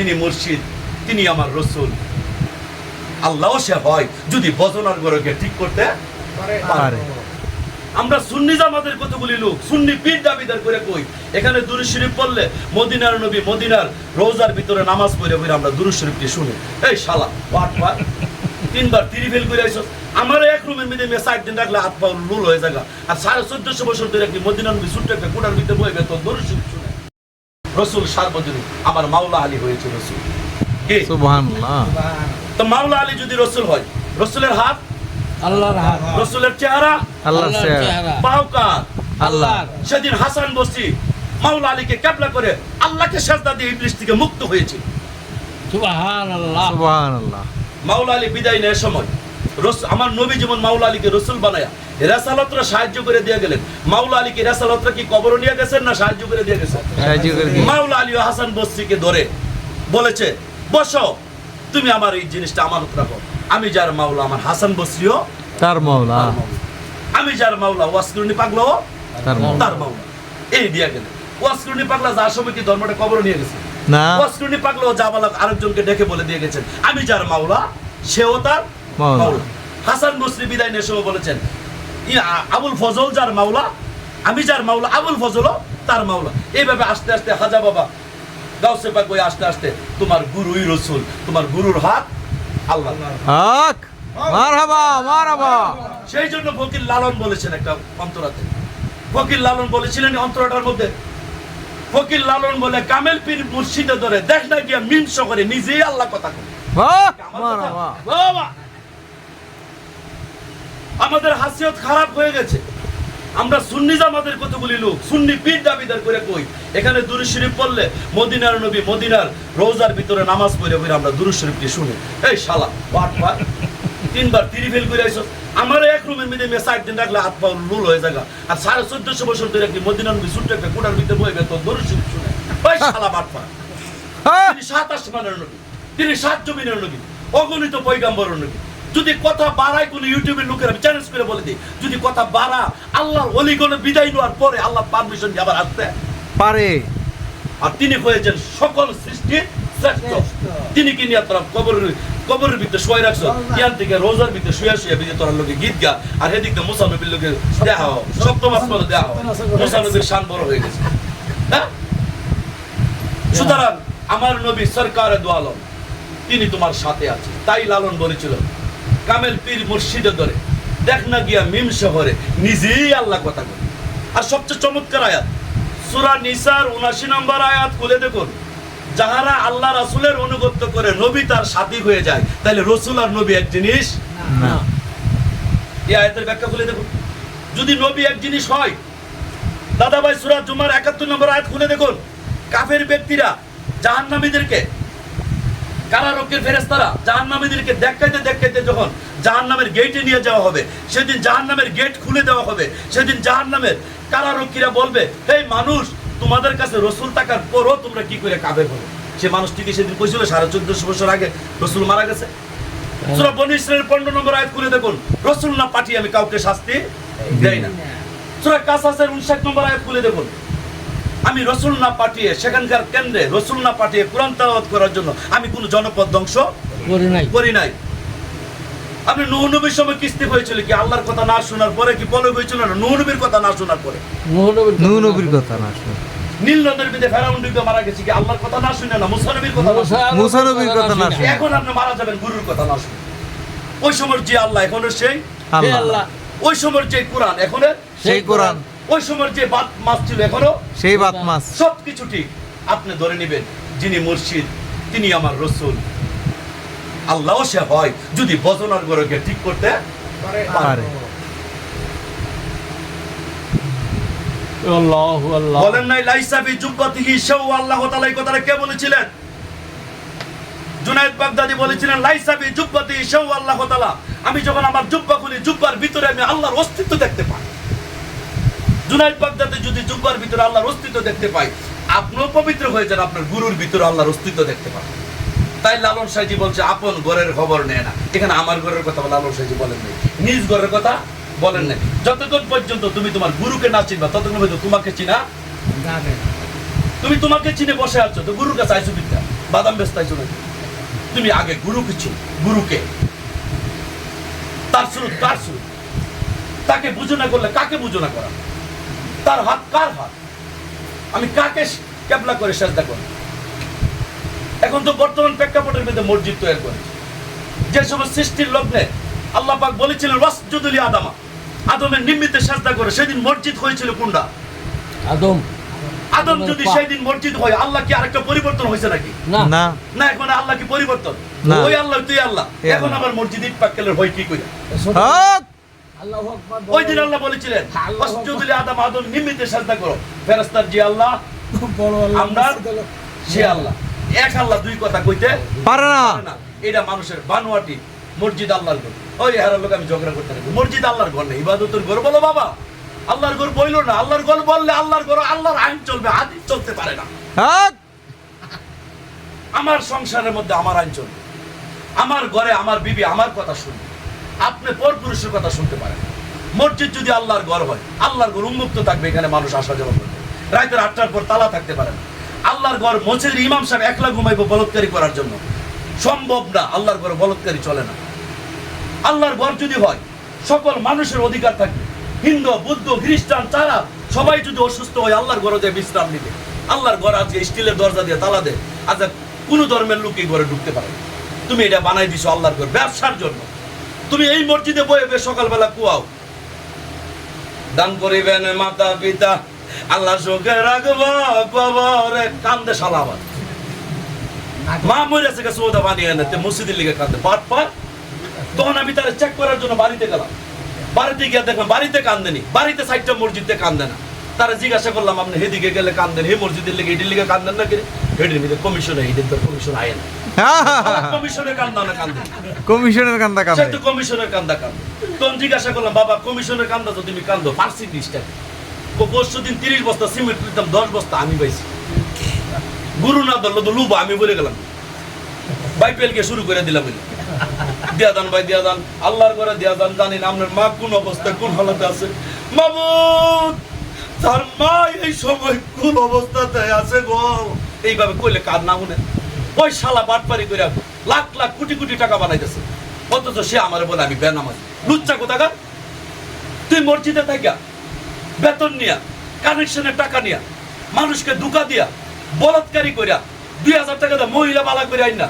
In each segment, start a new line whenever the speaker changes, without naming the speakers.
যিনি মুর্শিদ তিনি আমার রসুল। আল্লাহ সে হয় যদি বজনার গরকে ঠিক করতে
পারে।
আমরা সুন্নি জামাতের কতগুলি লোক সুন্নি পীর দাবিদার করে কই? এখানে দুরুদ শরীফ পড়লে মদিনার নবী মদিনার রোজার ভিতরে নামাজ পড়ে পড়ে আমরা দুরুদ শরীফটি শুনি। এই শালা পাট পাট তিনবার তিরি ফেল করে আইসো আমার এক রুমের মধ্যে মেয়ে ষাট দিন রাখলে হাত পা লুল হয়ে যাগা। আর সাড়ে চোদ্দশো বছর ধরে একটি মদিনার নবী ছোট্ট একটা কোটার ভিতরে বইবে তো দুরুদ শরীফ রসুল সার্বজনীন। আমার মাওলা আলী হয়েছে রসুল। তো মাওলা আলী যদি রসুল হয় রসুলের হাত?
আল্লাহর হাত।
রসুলের চেহারা?
আল্লাহ
আল্লাহর চেহারা।
আল্লাহ।
সেদিন হাসান বসি মাওলা আলীকে ক্যাবলা করে আল্লাহকে সাজদা দিয়ে ইবলিশ থেকে মুক্ত হয়েছে।
সুবহানাল্লাহ।
সুবহানাল্লাহ।
মাওলা আলী বিদায় নেওয়ার সময়। আমার নবী যেমন মাওলা আলীকে রসুল বানায়া রেসালতরা সাহায্য করে দিয়ে গেলেন। মাওলা আলীকে রেসালতরা কি কবর নিয়ে গেছেন না সাহায্য করে দিয়ে গেছেন? মাওলা আলী হাসান বস্তিকে ধরে বলেছে বসো তুমি আমার এই জিনিসটা আমানত রাখো। আমি যার মাওলা আমার হাসান বস্রিও
তার মাওলা।
আমি যার মাওলা ওয়াসকুরনি পাগলো
তার মাওলা।
এই দিয়া গেলে ওয়াসকুরনি পাগলা যার সময় কি ধর্মটা কবর নিয়ে গেছে?
না।
ওয়াসকুরনি পাগলা জাবালাক আরেকজনকে ডেকে বলে দিয়ে গেছেন আমি যার মাওলা সেও তার হাসান বসরি বিদায় নেওয়ার সময় বলেছেন আবুল ফজল যার মাওলা আমি যার মাওলা আবুল ফজলও তার মাওলা। এইভাবে আস্তে আস্তে হাজা বাবা গাউসে পাক ওই আস্তে আস্তে তোমার গুরুই রসুল তোমার গুরুর হাত আল্লাহ।
হক। মারহাবা মারহাবা।
সেই জন্য ফকির লালন বলেছেন একটা অন্তরাতে। ফকির লালন বলেছিলেন অন্তরাটার মধ্যে। ফকির লালন বলে কামেল পীর মুর্শিদে ধরে দেখ না গিয়া মিনস করে নিজেই আল্লাহ কথা কথা- বাবা! আমাদের হাসিয়ত খারাপ হয়ে গেছে। আমরা সুন্নি জামাতের কতগুলি লোক সুন্নি পীর দাবিদার করে কই? এখানে দুরুদ শরীফ পড়লে মদিনার নবী মদিনার রোজার ভিতরে নামাজ পড়ে পড়ে আমরা দুরুদ শরীফটি শুনি। এই শালা পাট পাট তিনবার তিরি ফেল করে আইসো আমার এক রুমের মধ্যে মেয়ে ষাট দিন রাখলে হাত পা লুল হয়ে যাগা আর সাড়ে চোদ্দশো বছর ধরে একটি মদিনার নবী ছোট্ট একটা কোটার ভিতরে বইবে তো দুরুদ শরীফ শুনে? ওই শালা পাট পাট তিনি সাত আসমানের নবী তিনি সাত জমিনের নবী অগণিত পৈগাম্বরের নবী। যদি কথা বাড়ায় কোন ইউটিউবের লোকের আমি চ্যালেঞ্জ করে বলে দিই যদি কথা বাড়া আল্লাহর অলিগণে বিদায় নেওয়ার পরে আল্লাহ পারমিশন আবার আসতে
পারে।
আর তিনি হয়েছেন সকল সৃষ্টির শ্রেষ্ঠ। তিনি কি নিয়ে তোরা কবরের কবরের ভিতরে শুয়ে রাখছো? ইয়ান থেকে রোজার ভিতরে শুয়ে শুয়ে বিজে তোরা লোকে গীত গা আর হেদিক দিয়ে মুসানবীর লোকে দেওয়া হোক সপ্তম আসমানে দেওয়া হোক মুসানবীর শান বড় হয়ে গেছে। হ্যাঁ? সুতরাং আমার নবী সরকার দোয়ালম তিনি তোমার সাথে আছে তাই লালন বলেছিল। কামেল পীর মুর্শিদে ধরে দেখ না গিয়া মিম শহরে নিজেই আল্লাহ কথা বলে আর সবচেয়ে চমৎকার আয়াত সুরা নিসার উনাশি নম্বর আয়াত খুলে দেখুন। যাহারা আল্লাহ রাসুলের অনুগত্য করে নবী তার সাথী হয়ে যায় তাহলে রসুল আর নবী এক জিনিস?
না।
এই আয়াতের ব্যাখ্যা খুলে দেখুন। যদি নবী এক জিনিস হয় দাদা ভাই সুরাত জুমার একাত্তর নম্বর আয়াত খুলে দেখুন। কাফের ব্যক্তিরা জাহান্নামীদেরকে কারারক্ষের ফেরেস্তারা জাহান্নামীদেরকে দেখাইতে দেখাইতে যখন জাহান্নামের গেটে নিয়ে যাওয়া হবে সেদিন জাহান্নামের গেট খুলে দেওয়া হবে সেদিন জাহান্নামের কারারক্ষীরা বলবে এই মানুষ তোমাদের কাছে রসুল টাকার পরও তোমরা কি করে কাফের হলো? সে মানুষটিকে সেদিন কইছিল সাড়ে চোদ্দশো বছর আগে রসুল মারা গেছে। সুরা বনি ইসরায়েল পনেরো নম্বর আয়াত খুলে দেখুন রসুল না পাঠিয়ে আমি কাউকে শাস্তি দেই না। সুরা কাসাসের উনষাট নম্বর আয়াত খুলে দেখুন আমি রসুল না পাঠিয়ে সেখানকার কেন্দ্রে রসুল না পাঠিয়ে কোরআন তেলাওয়াত করার জন্য আমি কোনো জনপদ ধ্বংস
করে নাই।
করি নাই। আপনি নুহ নবীর সময় কিস্তি হয়েছিল কি? আল্লাহর কথা না শোনার পরে কি পলক হয়েছিল না? নুহ নবীর কথা না শোনার পরে।
নবীর কথা না শুনে।
নীল নদের বিদে ফেরাউন ডুবে মারা গেছে কি? আল্লাহর কথা না শুনে না? মুসা নবীর কথা না শুনে
মুসা নবীর কথা না শুনে।
এখন আপনি মারা যাবেন গুরুর কথা না শুনে। ওই সময় যে আল্লাহ এখনও সেই
আল্লাহ।
আল্লাহ।
ওই সময় যে কোরআন এখনও
সেই কোরআন।
ওই সময় যে বাত মাছ ছিল এখনও
সেই বাত মাস
সব কিছু ঠিক। আপনি ধরে নেবেন যিনি মুর্শিদ তিনি আমার রসুল। আল্লাহ সে হয় যদি বজনার গরকে ঠিক করতে
পারে।
বলেন নাই লাইসাবি জুব্বাতিহি সেও আল্লাহ তাআলা এই কথাটা কে বলেছিলেন? জুনায়েদ বাগদাদি বলেছিলেন লাইসাবি জুব্বাতিহি সেও আল্লাহ তাআলা। আমি যখন আমার জুব্বা খুলি জুব্বার ভিতরে আমি আল্লাহর অস্তিত্ব দেখতে পাই। জুনায়েদ বাগদাদি যদি জুব্বার ভিতরে আল্লাহর অস্তিত্ব দেখতে পাই, আপনিও পবিত্র হয়ে যান, আপনার গুরুর ভিতরে আল্লাহর অস্তিত্ব দেখতে পান। তাই লালন সাইজি বলছে, আপন ঘরের খবর নেয় না। এখানে আমার ঘরের কথা লালন সাইজি বলেন নাই। নিজ ঘরের কথা বলেন নাই। যতক্ষণ পর্যন্ত তুমি তোমার গুরুকে না চিনবা, ততক্ষণ পর্যন্ত তোমাকে চিনা তুমি তোমাকে চিনে বসে আছো, তো গুরুর কাছে আইসো বিদ্যা বাদাম বেচতাইছো নাকি? তুমি আগে গুরু কিছু গুরুকে। তার শুরু তার শুরু তাকে বুঝো না করলে কাকে বুঝো না করা? তার হাত কার হাত? আমি কাকে ক্যাবলা করে শ্রদ্ধা করি এখন তো বর্তমান প্রেক্ষাপটের মধ্যে মসজিদ তৈরি করেছে। যে সময় সৃষ্টির লগ্নে আল্লাহ পাক বলেছিলেন ওয়াসজুদুলি আদামা। আদমের নিমিত্তে সাজদা করে সেদিন মসজিদ হয়েছিল কোনটা?
আদম।
আদম যদি সেই দিন মসজিদ হয় আল্লাহ কি আরেকটা পরিবর্তন হয়েছে নাকি?
না।
না।
না এখন আল্লাহ কি পরিবর্তন?
না।
ওই আল্লাহ তুই আল্লাহ। এখন। আবার মসজিদ ইট পাক্কেলের হয় কি কইরা? ওই দিন আল্লাহ বলেছিলেন ওয়াসজুদুলি আদম আদম সাজদা করো। ফেরেশতার যে আল্লাহ আমরা সে আল্লাহ। এক আল্লাহ দুই কথা কইতে
পারে না।
এটা মানুষের বানোয়াটি মসজিদ আল্লাহর ঘর। ওই হারার লোক আমি ঝগড়া করতে থাকি। মসজিদ আল্লাহর ঘর নেই ইবাদতের ঘর। বলো বাবা আল্লাহর ঘর বইলো না। আল্লাহর ঘর বললে আল্লাহর ঘর আল্লাহর আইন চলবে হাদিস চলতে পারে না। আমার সংসারের মধ্যে আমার আইন চলবে। আমার ঘরে আমার বিবি আমার কথা শুনবে। আপনি পর পুরুষের কথা শুনতে পারেন। মসজিদ যদি আল্লাহর ঘর হয়, আল্লাহর ঘর উন্মুক্ত থাকবে, এখানে মানুষ আসা যাওয়া করবে রাতের আটটার পর তালা থাকতে পারে না। আল্লাহর ঘর মসজিদের ইমাম সাহেব একলা ঘুমাইবো বলৎকারী করার জন্য। সম্ভব না, আল্লাহর ঘরে বলৎকারী চলে না। আল্লাহর ঘর যদি হয়, সকল মানুষের অধিকার থাকবে। হিন্দু, বুদ্ধ, খ্রিস্টান তারা সবাই যদি অসুস্থ হয়, আল্লাহর ঘরে যায় বিশ্রাম নিবে। আল্লাহর ঘর আজকে স্টিলের দরজা দিয়ে তালা দেয়। আচ্ছা কোনো ধর্মের লোক এই ঘরে ঢুকতে পারে তুমি এটা বানাই দিছো আল্লাহর ঘর, ব্যবসার জন্য। তুমি এই মসজিদে বয়ে সকালবেলা কুয়াও। দান করিবেন মাতা, পিতা, আল্লাহ সুখে রাখব বাবা রে, কান্দে সালাবার মা মরেছে গেছে ওদা বানিয়ে এনে মসজিদের লিগে কান্দে। পাট পাট। তখন আমি তারা চেক করার জন্য বাড়িতে গেলাম। বাড়িতে গিয়ে দেখলাম, বাড়িতে কান্দেনি। বাড়িতে সাইডটা মসজিদে কান্দে না। তারা জিজ্ঞাসা করলাম আপনি হেদিকে গেলে কান্দেন? হে মসজিদের লিগে এটির লিগে কান্দেন না কিরে হেডির মধ্যে কমিশনে এটির তো কমিশন আয় না কমিশনের কান্দা না কান্দে।
কমিশনের কান্দা
সে তো কমিশনের কান্দা কান্দে। তখন জিজ্ঞাসা করলাম বাবা কমিশনের কান্দা তো তুমি কান্দো পরশু দিন তিরিশ বস্তা সিমেন্ট নিতাম দশ বস্তা আমি পাইছি। গুরু না ধরলো তো লুবো আমি বলে গেলাম। শুরু করে দিলাম বলে দিয়া দান ভাই দিয়া দান। আল্লাহর করে দিয়া দান জানি না আপনার মা কোন অবস্থায় কোন হালতে আছে। মামুদ! তার মা এই সময় কোন অবস্থাতে আছে গো? এইভাবে কইলে কার ওই শালা বাটপারি করে লাখ লাখ কোটি কোটি টাকা বানাইতেছে। অথচ সে আমার বলে, আমি লুচ্চা তুই মসজিদে থাকা বেতন নিয়া, কানেকশনের টাকা নিয়া, মানুষকে দুকা দিয়া, বলৎকারী করিয়া দুই হাজার টাকা দেয় মহিলা বালা করে আইন না।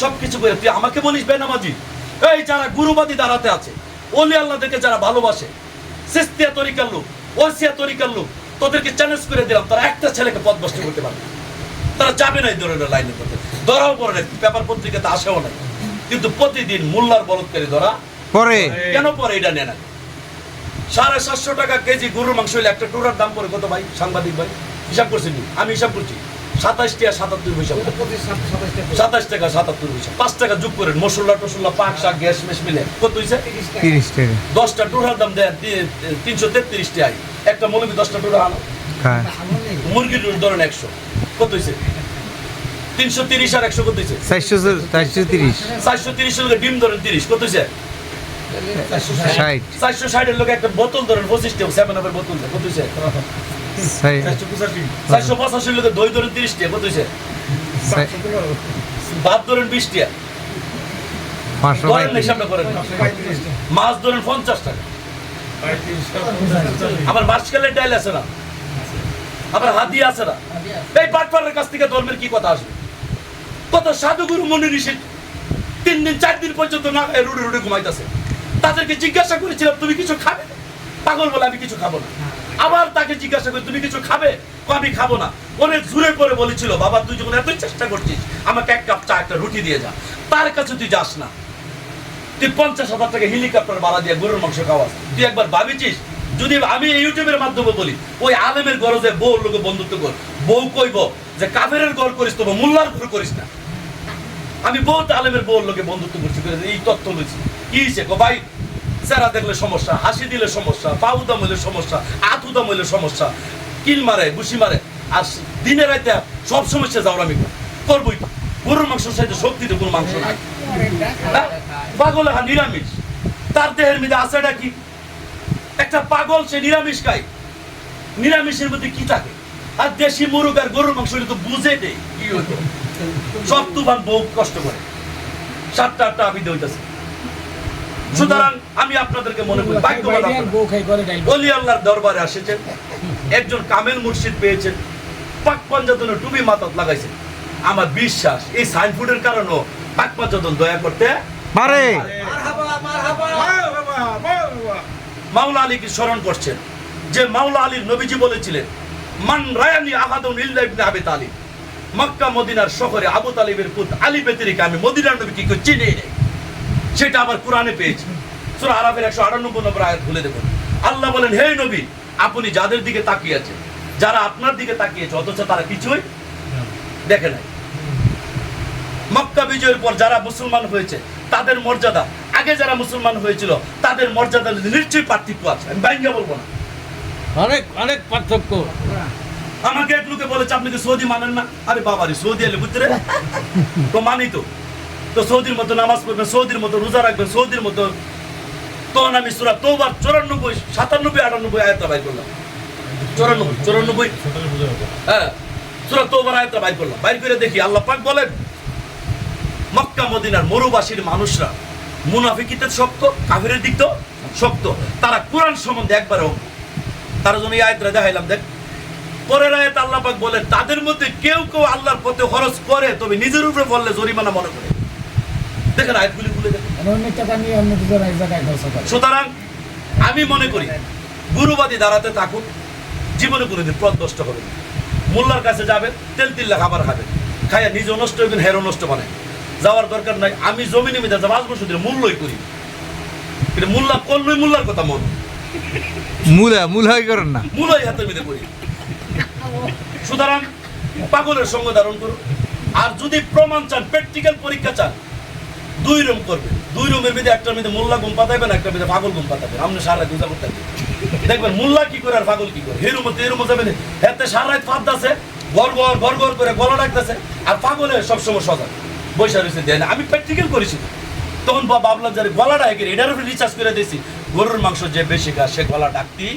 সব কিছু করে তুই আমাকে বলিস বেনামাজি এই যারা গুরুবাদী দাঁড়াতে আছে ওলি আল্লাহদেরকে যারা ভালোবাসে, সিস্তিয়া তরিকার লোক ওসিয়া তরিকার লোক তোদেরকে চ্যালেঞ্জ করে দিলাম তারা একটা ছেলেকে পথ বসতে করতে পারবে তারা যাবে না এই ধরনের লাইনে পথে ধরাও পড়ে না পেপার পত্রিকাতে আসেও নাই কিন্তু প্রতিদিন মোল্লার বলৎকারী ধরা
পরে?
কেন পরে এটা নেয় না? সাড়ে সাতশো টাকা কেজি গরুর মাংস হইলে একটা টোটার দাম পড়ে কত ভাই? সাংবাদিক ভাই হিসাব করছেন আমি হিসাব করছি। সাতাশ টাকা সাতাত্তর পয়সা। সাতাশ টাকা সাতাত্তর পয়সা। পাঁচ টাকা যোগ করেন মশলা টসলা পাক শাক গ্যাস মেস মিলে। কত হয়েছে
তিরিশ টাকা।
দশটা টোটার দাম দেয় তিনশো তেত্রিশ টাকায় একটা মৌলবি দশটা টোটা আনো।
খায়
মুরগির ধরেন একশো। কত হয়েছে তিনশো তিরিশ আর একশো কত হয়েছে
চারশো চারশো তিরিশ।
চারশো তিরিশের লোকে ডিম ধরেন তিরিশ। কত হয়েছে
ষাট।
চারশো ষাটের লোকে একটা বোতল ধরেন পঁচিশ টাকা সেভেন আপের বোতল কত হয়েছে চারশো পঁচাশির লোকে দই ধরেন তিরিশ টাকা কত হয়েছে ভাত ধরেন বিশ মাছ ধরেন পঞ্চাশ টাকা মাসকালের ডাইল আছে না? আবার হাতি আছে না? এই পাটপাড়ের কাছ থেকে ধর্মের কি কথা আসবে? কত সাধুগুরু মনে ঋষি তিন দিন চার দিন পর্যন্ত না খায় রুড়ে রুড়ে ঘুমাইতেছে। তাদেরকে জিজ্ঞাসা করেছিলাম তুমি কিছু খাবে? পাগল বলে আমি কিছু খাব না। আবার তাকে জিজ্ঞাসা করি, তুমি কিছু খাবে? আমি খাব না। অনেক জোরে করে বলেছিল, বাবা, তুই যখন এতই চেষ্টা করছিস, আমাকে এক কাপ চা, একটা রুটি দিয়ে যা। তার কাছে তুই যাস না। তুই পঞ্চাশ হাজার টাকা হেলিকপ্টার ভাড়া দিয়ে গরুর মাংস খাওয়াস। তুই একবার ভাবিছিস? যদি আমি ইউটিউবের মাধ্যমে বলি, ওই আলেমের গরজে বউ লোকে বন্ধুত্ব কর, বউ কইব যে, কাফেরের গড় করিস তো মোল্লার ঘর করিস না। আমি বহুত আলেমের বউর লোকে বন্ধুত্ব করছি এই তথ্য লইছি। কি গো ভাই চেরা দেখলে সমস্যা, হাসি দিলে সমস্যা, পাউ দাম হইলে সমস্যা, আথু দাম হইলে সমস্যা, কিল মারে বুসি মারে, আর দিনে রাতে সব সমস্যা যাও আমি করবই গরুর মাংস সাইতে শক্তিতে কোনো মাংস নাই? পাগল হ্যাঁ নিরামিষ। তার দেহের মধ্যে আছেটা কি? একটা পাগল, সে নিরামিষ খায়। নিরামিষের মধ্যে কি থাকে? আর দেশি মুরগ আর গরুর মাংস তো বুঝে দেয়, কি হতো সব তুফান বহু কষ্ট করে। সাতটা আটটা আবিদে হইতেছে। সুতরাং আমি আপনাদেরকে মনে করি ভাগ্যবান অলি আল্লাহর দরবারে আসেছেন একজন কামেল মুর্শিদ পেয়েছেন পাক পঞ্চাতনের টুপি মাথাত লাগাইছেন। আমার বিশ্বাস এই সাইনফুডের কারণেও পাক পঞ্চাতন দয়া করতে
পারে
মাওলা আলীকে স্মরণ করছেন যে মাওলা আলীর নবীজি বলেছিলেন মান রায়ানি আহাদুন ইল্লা ইবনে আবি তালিব। মক্কা মদিনার শহরে আবু তালিবের পুত আলী ব্যতিরিকে আমি মদিনার নবী কি করে চিনি নেই। সেটা আবার কোরআনে পেয়েছি। সূরা আরাফের 198 নম্বর আয়াত খুলে দেখুন। আল্লাহ বলেন হে নবী আপনি যাদের দিকে তাকিয়ে আছেন যারা আপনার দিকে তাকিয়েছে অথচ তারা কিছুই দেখে নাই। মক্কা বিজয়ের পর যারা মুসলমান হয়েছে তাদের মর্যাদা আগে যারা মুসলমান হয়েছিল তাদের মর্যাদা নিশ্চয়ই পার্থক্য আছে। আমি বাইঙ্গা বলব না।
অনেক অনেক পার্থক্য।
আমাকে এক লোকে বলেছে আপনি কি সৌদি মানেন না? আরে বাবা রে সৌদি এলে বুঝতে রে। তো মানি তো। তো সৌদির মতো নামাজ পড়বেন, সৌদির মতো রোজা রাখবেন, সৌদির মতো তখন আমি সুরা চুরানব্বই, সাতানব্বই, আটানব্বই আয়াতটা বাইর করলাম। চুরানব্বই চুরানব্বই। হ্যাঁ সুরা বাইর করলাম। বাইর করে দেখি আল্লাহ পাক বলেন, মক্কা, মদিনার মরুবাসীর মানুষরা মুনাফিকিতে শক্ত, কাফিরের দিক তো শক্ত। তারা কোরআন সম্বন্ধে একবারে অজ্ঞ। তার জন্য এই আয়াতটা দেখাইলাম, দেখ। পরের আয়াত আল্লাহ পাক বলেন, তাদের মধ্যে কেউ কেউ আল্লাহর পথে খরচ করে, তবে নিজের উপরে বললে জরিমানা মনে করে। দেখেন আয়াতগুলি খুলে দেখেন।
অন্য টাকা নিয়ে অন্য দুজন এক জায়গায় খরচ করে
সুতরাং আমি মনে করি গুরুবাদী দাঁড়াতে থাকুন জীবনে কোনোদিন পথ নষ্ট হবে। মোল্লার কাছে যাবেন তেল তিল্লা খাবার খাবেন খাইয়া নিজে নষ্ট হইবেন হেরো নষ্ট বানায় যাওয়ার দরকার নাই আমি জমিনে মিদা যাব আসব শুধু মূল্যই করি। কিন্তু মোল্লা করলই মোল্লার কথা মন।
মূলা মূলাই করেন না।
মূলই হাতে মিদে করি সুতরাং পাগলের সঙ্গ ধারণ করুন। আর যদি প্রমাণ চান প্র্যাকটিক্যাল পরীক্ষা চান দুই রুম করবেন দুই রুমের মধ্যে একটা মধ্যে মোল্লা ঘুম পাতাবেন একটা মধ্যে পাগল ঘুম পাতাবেন আপনি সারা দুজা করতে দেখবেন, মোল্লা কি করে আর পাগল কি করে? এই রুমে এই যাবেন এতে সারা রাত ফাঁদ আছে গর গর করে গলা ডাকতেছে, আর পাগলে সবসময় সজাগ। বৈশা রয়েছে, দেয় আমি প্র্যাকটিক্যাল করেছি। তখন ভাবলাম যে গলা ডাকে এটার উপরে রিচার্জ করে দিয়েছি। গরুর মাংস যে বেশি খায়, সে গলা ডাকতি